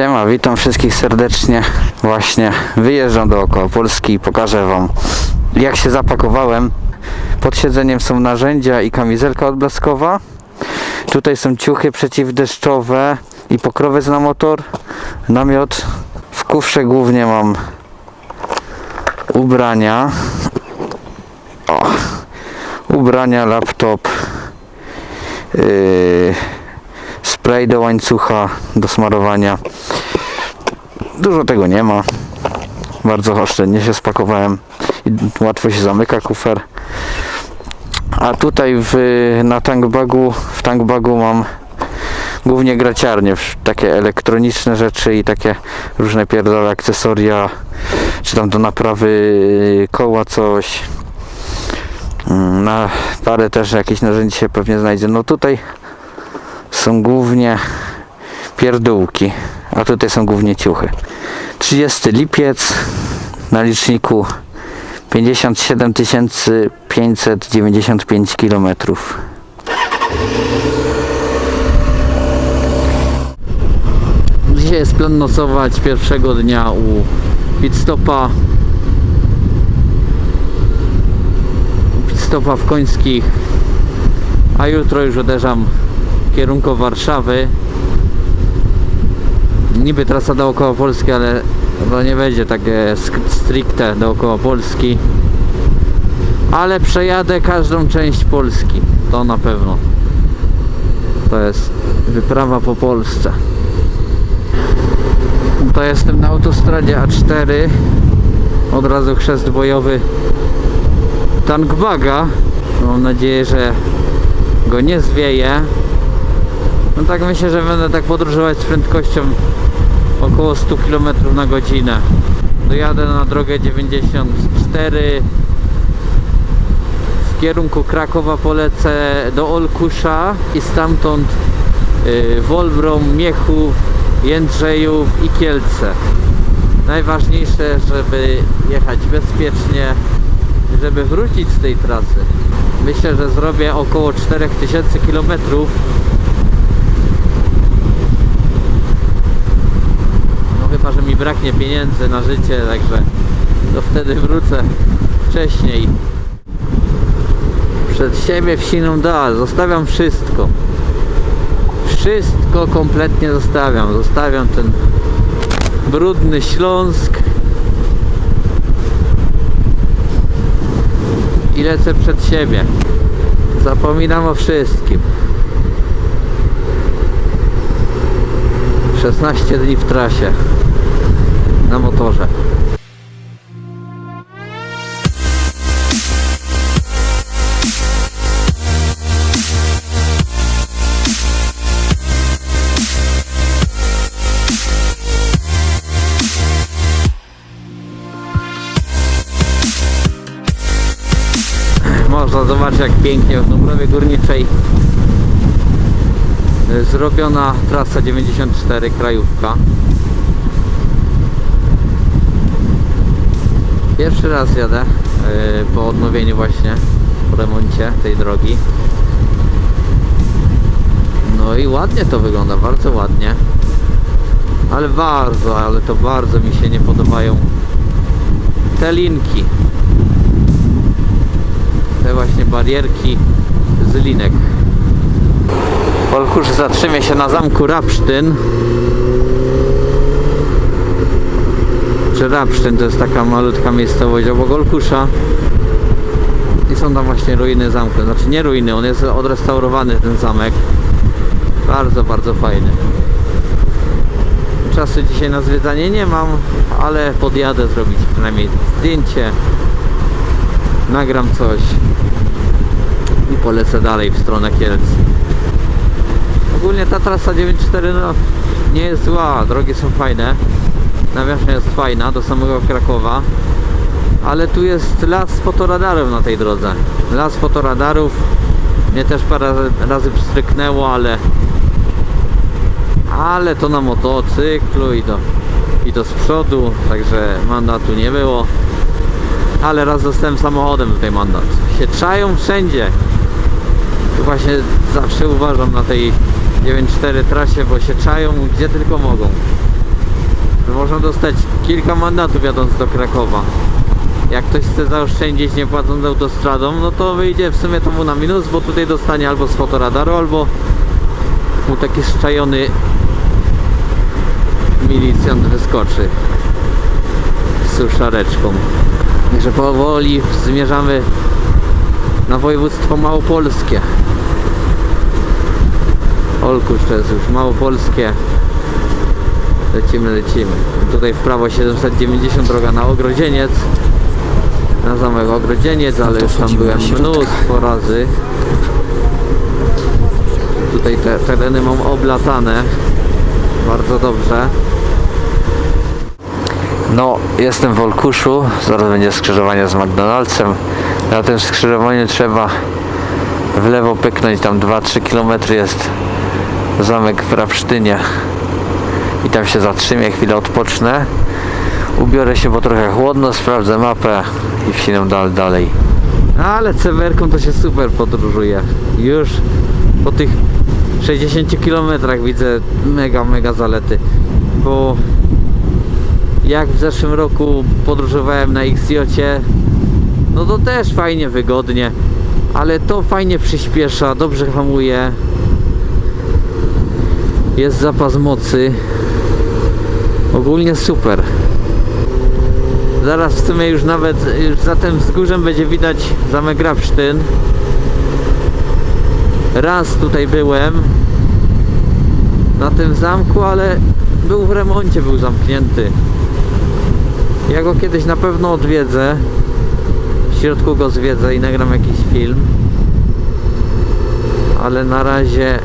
Siema, witam wszystkich serdecznie. Właśnie wyjeżdżam dookoła Polski i pokażę Wam jak się zapakowałem. Pod siedzeniem są narzędzia i kamizelka odblaskowa. Tutaj są ciuchy przeciwdeszczowe i pokrowiec na motor, namiot. W kufrze głównie mam ubrania. O, ubrania, laptop, yy, spray do łańcucha, do smarowania. Dużo tego nie ma. Bardzo oszczędnie się spakowałem i łatwo się zamyka kufer. A tutaj w, na tankbagu, w tankbagu mam głównie graciarnie, takie elektroniczne rzeczy i takie różne pierdolone akcesoria, czy tam do naprawy koła coś. Mm, Na parę też jakieś narzędzi się pewnie znajdzie. No tutaj są głównie pierdółki, a tutaj są głównie ciuchy. 30 lipiec na liczniku 57 595 km. Dzisiaj jest plan nocować pierwszego dnia u pitstopa. Pitstopa w Końskich, a jutro już uderzam w kierunku Warszawy. Niby trasa dookoła Polski, ale to nie będzie takie sk- stricte dookoła Polski. Ale przejadę każdą część Polski. To na pewno. To jest wyprawa po Polsce. To jestem na autostradzie A4. Od razu chrzest bojowy tankbaga. Mam nadzieję, że go nie zwieje. No tak myślę, że będę tak podróżować z prędkością około 100 km na godzinę. Dojadę na drogę 94 w kierunku Krakowa polecę do Olkusza i stamtąd y, Wolbrom, Miechów, Jędrzejów i Kielce. Najważniejsze, żeby jechać bezpiecznie, żeby wrócić z tej trasy. Myślę, że zrobię około 4000 km. Chyba, że mi braknie pieniędzy na życie, także to wtedy wrócę wcześniej. Przed siebie w siną dal, zostawiam wszystko. Wszystko kompletnie zostawiam. Zostawiam ten brudny Śląsk. I lecę przed siebie. Zapominam o wszystkim. 16 dni w trasie. Na motorze. Można zobaczyć jak pięknie w Dąbrowie Górniczej y, zrobiona trasa 94 krajówka. Pierwszy raz jadę y, po odnowieniu właśnie, po remoncie tej drogi. No i ładnie to wygląda, bardzo ładnie. Ale bardzo, ale to bardzo mi się nie podobają te linki te właśnie barierki z linek. Polkusz zatrzymie się na zamku Rapsztyn. Czy Rapsztyn to jest taka malutka miejscowość obok Olkusza. I są tam właśnie ruiny zamku. Znaczy nie ruiny, on jest odrestaurowany ten zamek. Bardzo, bardzo fajny. Czasu dzisiaj na zwiedzanie nie mam, ale podjadę zrobić przynajmniej zdjęcie nagram coś i polecę dalej w stronę Kielc. Ogólnie ta trasa 94 no, nie jest zła, drogi są fajne. Nawiasia jest fajna do samego Krakowa. Ale tu jest las fotoradarów na tej drodze. Las fotoradarów. Mnie też parę razy pstryknęło, ale ale to na motocyklu i do, i do z przodu, także mandatu nie było ale raz dostałem samochodem tutaj mandat. Się czają wszędzie. Tu właśnie zawsze uważam na tej 9.4 trasie, bo się czają gdzie tylko mogą. Można dostać kilka mandatów jadąc do Krakowa. Jak ktoś chce zaoszczędzić nie płacąc autostradą, no to wyjdzie w sumie to mu na minus, bo tutaj dostanie albo z fotoradaru, albo mu taki szczajony milicjant wyskoczy z suszareczką. Także powoli zmierzamy na województwo małopolskie. Olkusz to jest już małopolskie. Lecimy, lecimy. Tutaj w prawo 790 droga na Ogrodzieniec. Na zamek Ogrodzieniec, ale już tam byłem mnóstwo razy. Tutaj te tereny mam oblatane. Bardzo dobrze. No, jestem w Olkuszu, zaraz będzie skrzyżowanie z McDonald'sem. Na tym skrzyżowaniu trzeba w lewo pyknąć, tam 2-3 km jest zamek w Rapsztynie. I tam się zatrzymię, chwilę odpocznę. Ubiorę się, bo trochę chłodno, sprawdzę mapę i wsinę dal, dalej. Ale cewerką to się super podróżuje. Już po tych 60 km widzę mega, mega zalety. Bo jak w zeszłym roku podróżowałem na XJ, no to też fajnie, wygodnie. Ale to fajnie przyspiesza, dobrze hamuje. Jest zapas mocy. Ogólnie super. Zaraz w sumie już nawet już za tym wzgórzem będzie widać zamek Grabsztyn. Raz tutaj byłem na tym zamku, ale był w remoncie, był zamknięty. Ja go kiedyś na pewno odwiedzę. W środku go zwiedzę i nagram jakiś film. Ale na razie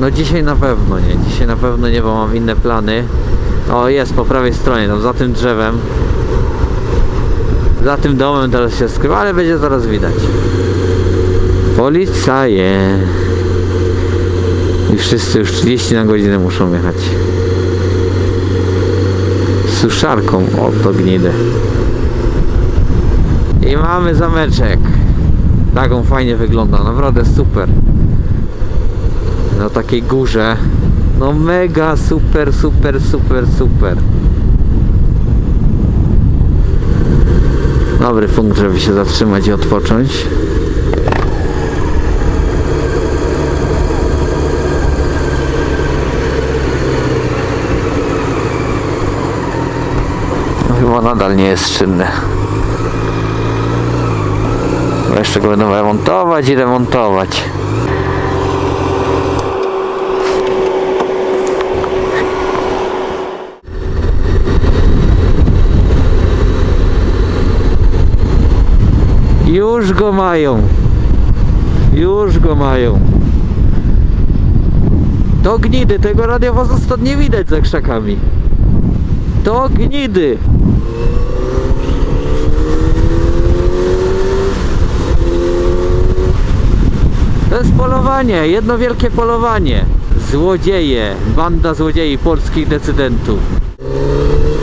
no dzisiaj na pewno nie. Dzisiaj na pewno nie, bo mam inne plany. O, jest po prawej stronie, tam za tym drzewem. Za tym domem teraz się skrywa, ale będzie zaraz widać. Policaje. I wszyscy już 30 na godzinę muszą jechać. Suszarką, o to gnidę. I mamy zameczek. Tak on fajnie wygląda, naprawdę super. Na takiej górze. No mega super, super, super, super. Dobry punkt, żeby się zatrzymać i odpocząć. No, chyba nadal nie jest czynny. Jeszcze go będą remontować i remontować. Już go mają. Już go mają. To gnidy, tego radiowozu stąd nie widać za krzakami. To gnidy. To jest polowanie, jedno wielkie polowanie. Złodzieje, banda złodziei polskich decydentów.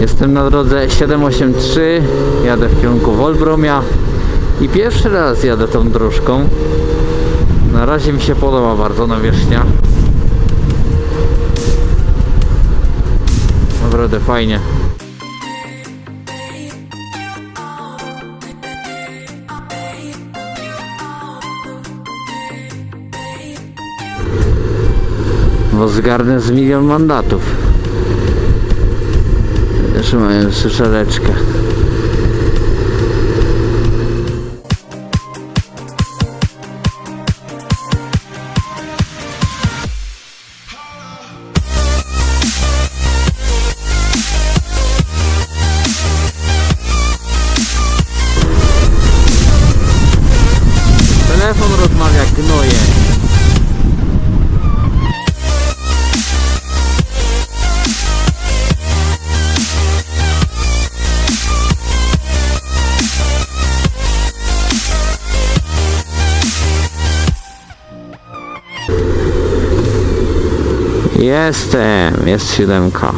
Jestem na drodze 783, jadę w kierunku Wolbromia i pierwszy raz jadę tą dróżką. Na razie mi się podoba bardzo nawierzchnia. Naprawdę fajnie. Bo zgarnę z milion mandatów. Jeszcze mają suszareczkę. Jestem, jest siódemka.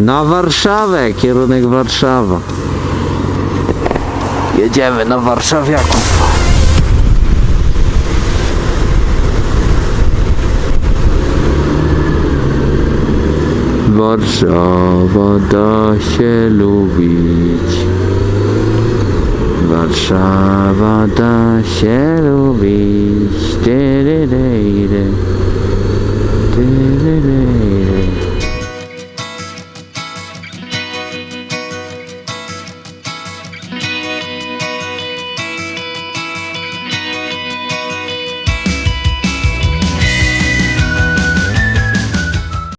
Na Warszawę, kierunek Warszawa. Jedziemy na Warszawiaków. Warszawa da się lubić. Warszawa da się lubić.